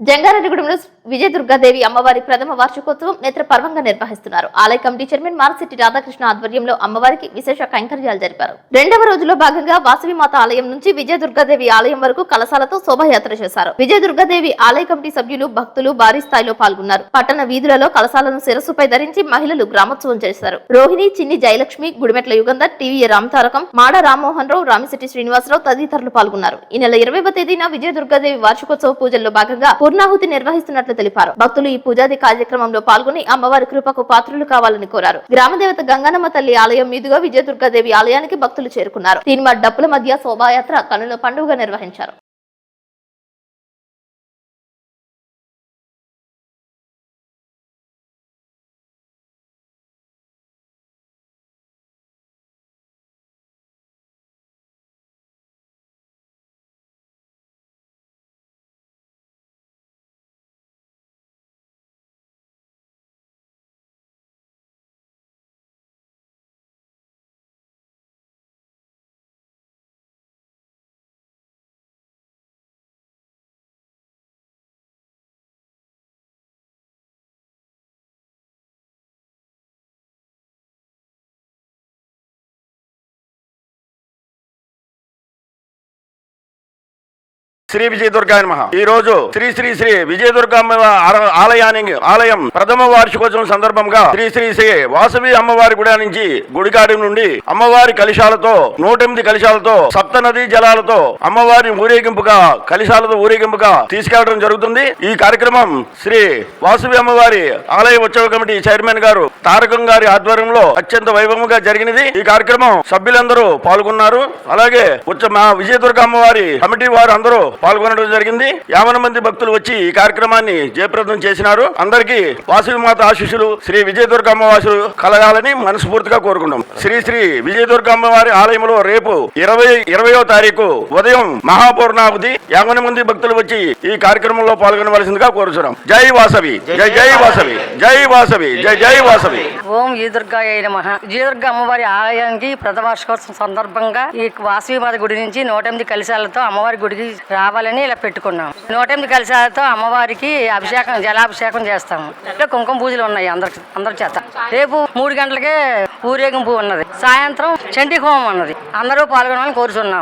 జంగారెడ్డిగూడెంలో విజయ దుర్గాదేవి అమ్మవారి ప్రథమ వార్షికోత్సవం నేత్ర పర్వంగా నిర్వహిస్తున్నారు. ఆలయ కమిటీ చైర్మన్ మారశెట్టి రాధాకృష్ణ ఆధ్వర్యంలో అమ్మవారికి విశేష కైంకర్యాలు జరిపారు. రెండవ రోజులో భాగంగా వాసవిమాత ఆలయం నుంచి విజయ దుర్గాదేవి ఆలయం వరకు కలశాలతో శోభాయాత్ర చేశారు. విజయ దుర్గాదేవి ఆలయ కమిటీ సభ్యులు భక్తులు భారీ స్థాయిలో పాల్గొన్నారు. పట్టణ వీధులలో కలశాలను శిరస్సుపై ధరించి మహిళలు గ్రామోత్సవం చేశారు. రోహిణి చిన్ని జయలక్ష్మి గుడిమెట్ల యుగంధర్ టీవీ రామతారకం మాడ రామ్మోహన్ రావు రామిశెట్టి శ్రీనివాసరావు తదితరులు పాల్గొన్నారు. ఈ నెల ఇరవై తేదీన విజయ దుర్గాదేవి వార్షికోత్సవ పూజల్లో భాగంగా పూర్ణాహుతి నిర్వహిస్తున్నట్లు తెలిపారు. భక్తులు ఈ పూజాది కార్యక్రమంలో పాల్గొని అమ్మవారి కృపకు పాత్రులు కావాలని కోరారు. గ్రామదేవత గంగనమ్మ తల్లి ఆలయం మీదుగా విజయ దుర్గాదేవి ఆలయానికి భక్తులు చేరుకున్నారు. తీన్మా డప్పుల మధ్య శోభాయాత్ర కనుల పండుగ నిర్వహించారు. శ్రీ విజయదుర్గాయ నమ. ఈ రోజు శ్రీ శ్రీ శ్రీ విజయదుర్గమ్మ ఆర- ఆలయానికి ఆలయం ప్రథమ వార్షికోత్సవం సందర్భంగా శ్రీ శ్రీ శ్రీ వాసవి అమ్మవారి గుడి నుంచి గుడికాడి నుండి అమ్మవారి కలిశాలతో నూటెనిమిది కలిశాలతో సప్త నదీ జలాలతో అమ్మవారి ఊరేగింపుగా కలిశాలతో ఊరేగింపుగా తీసుకెళ్ళడం జరుగుతుంది. ఈ కార్యక్రమం శ్రీ వాసవి అమ్మవారి ఆలయ ఉత్సవ కమిటీ చైర్మన్ గారు తారకం గారి ఆధ్వర్యంలో అత్యంత వైభవంగా జరిగినది. ఈ కార్యక్రమం సభ్యులందరూ పాల్గొన్నారు. అలాగే ఉచ్చ మా విజయదుర్గ అమ్మవారి కమిటీ వారు అందరూ పాల్గొనడం జరిగింది. యావన మంది భక్తులు వచ్చి ఈ కార్యక్రమాన్ని జయప్రదం చేసినారు. అందరికీ వాసవి మాత ఆశీస్సులు శ్రీ విజయదుర్గ అమ్మవాసులు కలగాలని మనస్ఫూర్తిగా కోరుకున్నాం శ్రీ శ్రీ విజయదుర్గ అమ్మవారి ఆలయంలో రేపు ఇరవై ఇరవయో తారీఖు ఉదయం మహాపూర్ణావతి యావన మంది భక్తులు వచ్చి ఈ కార్యక్రమంలో పాల్గొనవలసిందిగా కోరుచున్నాం. జై వాసవి జై జై వాసవి జై వాసవి జై జై వాసవి. ఓం ఈ దుర్గాయ నమః. ఈ దుర్గా అమ్మవారి ఆలయానికి ప్రథమార్షికోత్సవం సందర్భంగా ఈ వాసవి మాత గుడి నుంచి నూట ఎనిమిది కలిశాలతో అమ్మవారి గుడికి కావాలని ఇలా పెట్టుకున్నాం. నూట ఎనిమిది కలశాలతో అమ్మవారికి అభిషేకం జలాభిషేకం చేస్తాము. అంటే కుంకుమ పూజలు ఉన్నాయి అందరికి అందరి చేత. రేపు మూడు గంటలకే ఊరేగింపు ఉన్నది. సాయంత్రం చండీ హోమం ఉన్నది. అందరూ పాల్గొనాలని కోరుచున్నాం.